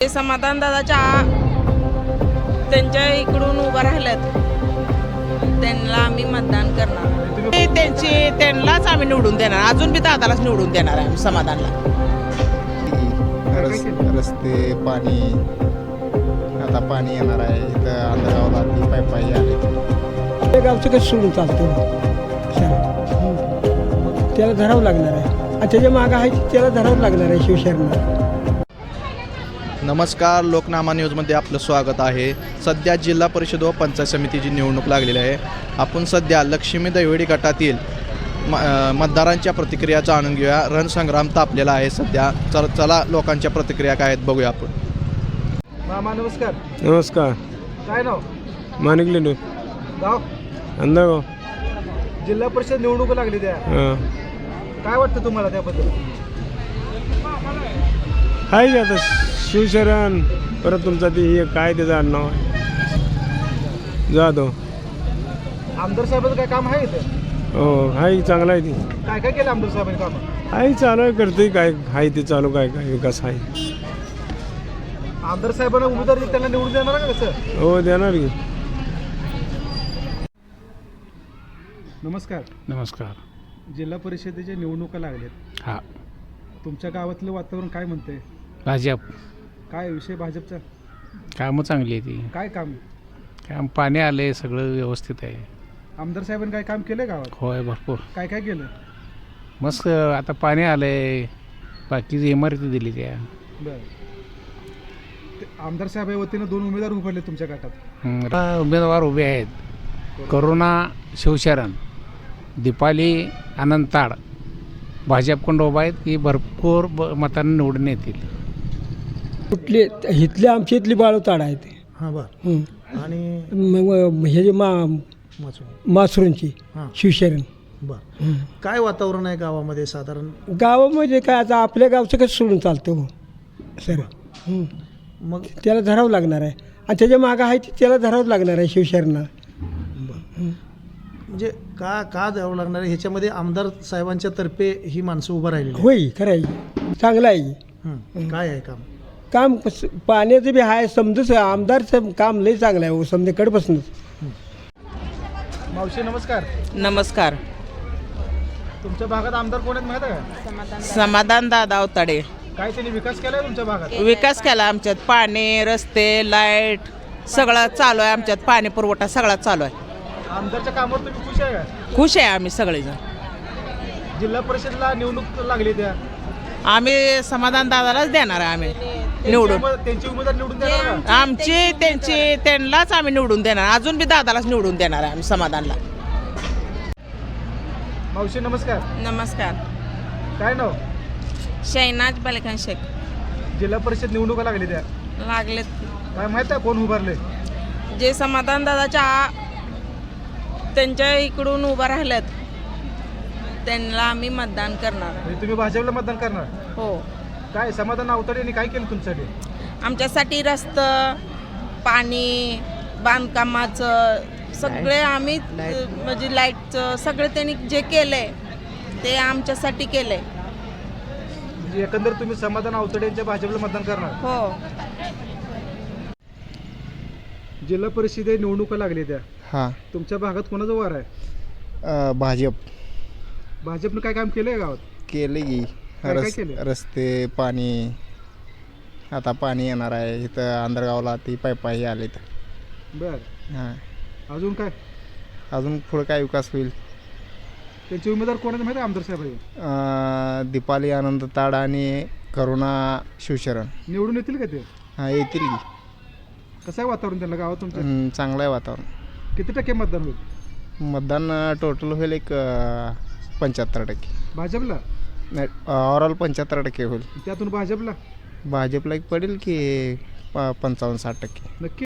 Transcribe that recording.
ते समाधान दादाच्या त्यांच्या इकडून उभं राहिल्यात त्यांना आम्ही मतदान करणार. ते त्यांची त्यांनाच आम्ही निवडून देणार. अजून बी दादालाच निवडून देणार आहे आम्ही समाधानला. रस रस्ते पाणी आता पाणी येणार आहे. इथं अंधगावला ती पाय पायी आले. ते गावचं कसं सोडून चालतं हं. त्याला धरावं लागणार आहे. त्याच्या मागं आहे त्याला धरावं लागणार आहे शिवशरणला नमस्कार लोकनामा न्यूजमध्ये आपलं स्वागत आहे. सध्या जिल्हा परिषद व पंचायत समितीची निवडणूक लागलेली आहे. आपण सध्या लक्ष्मी दैवडी गटातील म मतदारांच्या प्रतिक्रिया जाणून घेऊया. रणसंग्राम तापलेला आहे सध्या. चल चला लोकांच्या प्रतिक्रिया काय आहेत बघूया आपण. मामा नमस्कार. नमस्कार. काय नाव? माणिक लेंडू. गाव? अंधागाव जिल्हा परिषद निवडणूक लागली त्या. काय वाटतं तुम्हाला त्याबद्दल? आहे आता शिवशरण. परत तुमचा ते हे काय त्याचं आडनाव आहे जाधव आमदार साहेबांचं काय काम आहे इथं? हो आहे चांगला आहे ते. काय काय केलं आमदार साहेबांनी काम? आहे चालू आहे करतोय काय आहे ते चालू काय काय विकास आहे आमदार साहेबांना उमेदवार त्यांना निवडून देणार का कसं? हो देणार की. नमस्कार. नमस्कार. जिल्हा परिषदेच्या निवडणुका लागल्यात. हा. तुमच्या गावातलं वातावरण काय म्हणतंय? भाजप काय विषय भाजपचा? कामं चांगली आहे ती. काय काम? काम पाणी आले सगळं व्यवस्थित आहे. आमदार साहेबांनी काय काम केलंय गावात? होय भरपूर. काय काय केलं? मस्त आता पाणी आलंय. बाकीची इमारती दिली त्या. बरं. ते आमदार साहेब वतीनं दोन उमेदवार उभारले तुमच्या गटात. हं, आता उमेदवार उभे आहेत. करुणा शिवशरण दीपाली अनंताड भाजपकडून उभा आहेत की भरपूर ब- मतांनी निवडून येतील. कुठले इथले आमच्या इथली बाळवताड आहेत. हां बरं. हं. आणि मग हे जे मा मासरूंची हां. शिवशरण. बरं. काय वातावरण आहे गावामध्ये साधारण? गावामध्ये काय आता आपल्या गावचं कसं सोडून चालतं हो? सर. हं. मग? त्याला धरावं लागणार आहे. आणि त्याच्या मागं आहे ते त्याला धरावं लागणार आहे शिवशरणला. म्हणजे का का द्यावं लागणार आहे? ह्याच्यामध्ये आमदार साहेबांच्या तर्फे ही माणसं उभं राहिलेली आहेत. होय खरं आहे. चांगलं आहे. हं. काय आहे काम? काम कसं पाण्याचं बी आहे. समजूच आमदारचं काम लई चांगलं आहे हो समजा कडपासूनच. मावशी नमस्कार. नमस्कार. तुमच्या भागात आमदार कोण आहेत माहिती आहे समाधान दादा अवताडे. काय त्यांनी विकास केलाय तुमच्या भागात? विकास केला आमच्यात. पाणी रस्ते लाइट सगळं चालू आहे आमच्यात. पाणी पुरवठा सगळा चालू आहे. आमदारच्या कामावर तुम्ही खुश आहे का? खुश आहे आम्ही सगळेजण. जिल्हा परिषदला निवडणूक लागली त्या. आम्ही समाधान दादालाच देणार आहे आम्ही. निवडून. त्यांची उमेदवार निवडून देणार का? आमची त्यांची त्यांनाच आम्ही निवडून देणार. अजून बी दादालाच निवडून देणार आहे आम्ही समाधानला. मावशी नमस्कार. नमस्कार. काय नाव? शैनाज बलखान शेख. जिल्हा परिषद निवडणुका लागली त्या. लागलेत. काय माहीत आहे कोण उभारले? जे समाधान दादाच्या त्यांच्या इकडून उभं राहिल्यात त्यांना आम्ही मतदान करणार. म्हणजे तुम्ही भाजपला मतदान करणार? हो. काय समाधान अवताडे यांनी काय केलं तुमच्यासाठी आमच्यासाठी रस्तं पाणी बांधकामाचं सगळे आम्ही म्हणजे लाईटचं सगळे त्यांनी जे केलंय ते आमच्यासाठी केलंय. म्हणजे एकंदर तुम्ही समाधान अवताडे यांच्या भाजपला मतदान करणार? हो. जिल्हा परिषदे निवडणुका लागली त्या. हां. तुमच्या भागात कोणाचा वार आहे? भाजप. भाजपनं काय काम केलंय गावात? केले की. काय काय रस केलं? रस्ते पाणी. आता पाणी येणार आहे. इथं अंधरगावला ती पाय पायी आले बर. हां. अजून काय? अजून पुढं काय विकास होईल? त्यांचे उमेदवार कोणाचे माहिती आहे? आमदार साहेब आहे? अ, दीपाली आनंद ताड आणि करुणा शिवशरण. निवडून येतील का ते? हां येतील की. कसं आहे वातावरण त्यांना? गावात तुमच्या हं, चांगलं आहे वातावरण. किती टक्के मतदान होईल? मतदान टोटल होईल एक पंच्याहत्तर टक्के. भाजपला? नाही ओव्हरऑल पंच्याहत्तर टक्के होईल. त्यातून भाजपला? भाजपला एक पडेल की प पंचावन्न साठ टक्के. नक्की.